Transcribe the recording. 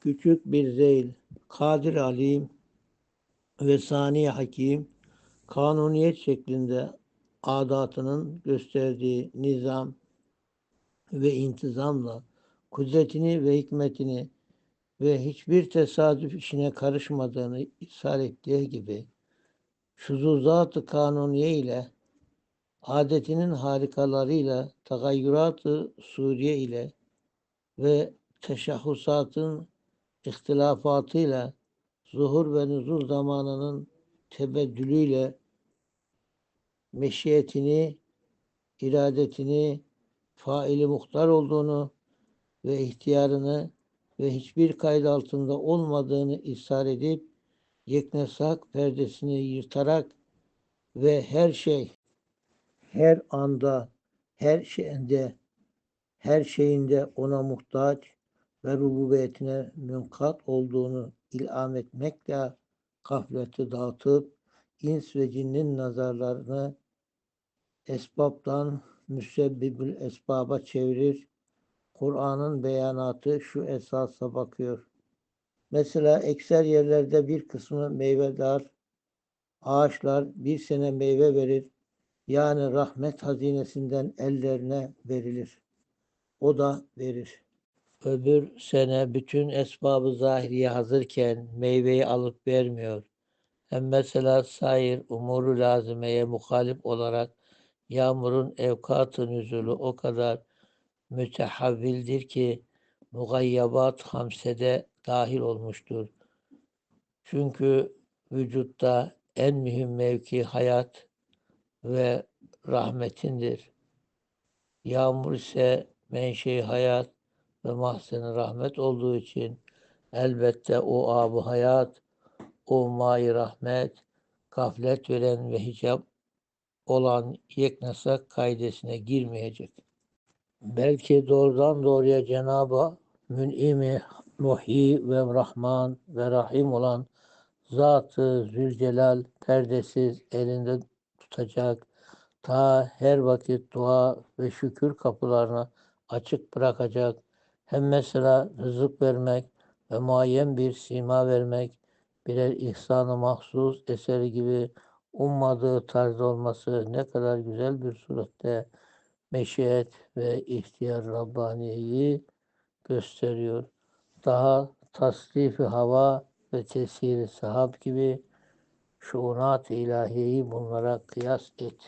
küçük bir zeyl, kadir alim ve sani hakim, kanuniyet şeklinde adatının gösterdiği nizam ve intizamla kudretini ve hikmetini ve hiçbir tesadüf işine karışmadığını ishar ettiği gibi şuzuzat-ı kanuniye ile adetinin harikalarıyla tagayyurat-ı suriye ile ve teşahhusatın ihtilafatıyla zuhur ve nüzul zamanının tebeddülüyle meşiyetini, iradetini, faili muhtar olduğunu ve ihtiyarını ve hiçbir kayıt altında olmadığını ishar edip yeknesak perdesini yırtarak ve her şey, her anda, her şeyinde, her şeyinde ona muhtaç ve rububiyetine münkat olduğunu ilham etmekle gafleti dağıtıp ins ve cinnin nazarlarını esbabdan müsebbibül esbaba çevirir. Kur'an'ın beyanatı şu esasa bakıyor. Mesela ekser yerlerde bir kısmı meyvedar, ağaçlar bir sene meyve verir. Yani rahmet hazinesinden ellerine verilir. O da verir. Öbür sene bütün esbabı zahiriye hazırken meyveyi alıp vermiyor. Hem mesela sair umuru lazimeye muhalif olarak yağmurun evkat-ı nüzulu o kadar mütehavvildir ki mugayyabat hamsede dahil olmuştur. Çünkü vücutta en mühim mevki hayat ve rahmetindir. Yağmur ise menşei hayat ve mahzeni rahmet olduğu için elbette o abu hayat, o mai rahmet, gaflet veren ve hicap olan yeknesak kaidesine girmeyecek. Belki doğrudan doğruya Cenab-ı Mün'imi, Muhyi ve Rahman ve Rahim olan Zat-ı Zülcelal perdesiz elinde tutacak, ta her vakit dua ve şükür kapılarını açık bırakacak. Hem mesela rızık vermek ve muayyen bir sima vermek, birer ihsanı mahsus eseri gibi ummadığı tarzda olması ne kadar güzel bir surette meşiyet ve ihtiyar Rabbaniye'yi gösteriyor. Daha tasrifi hava ve tesiri sahab gibi şuunat ilahiyeyi bunlara kıyas et.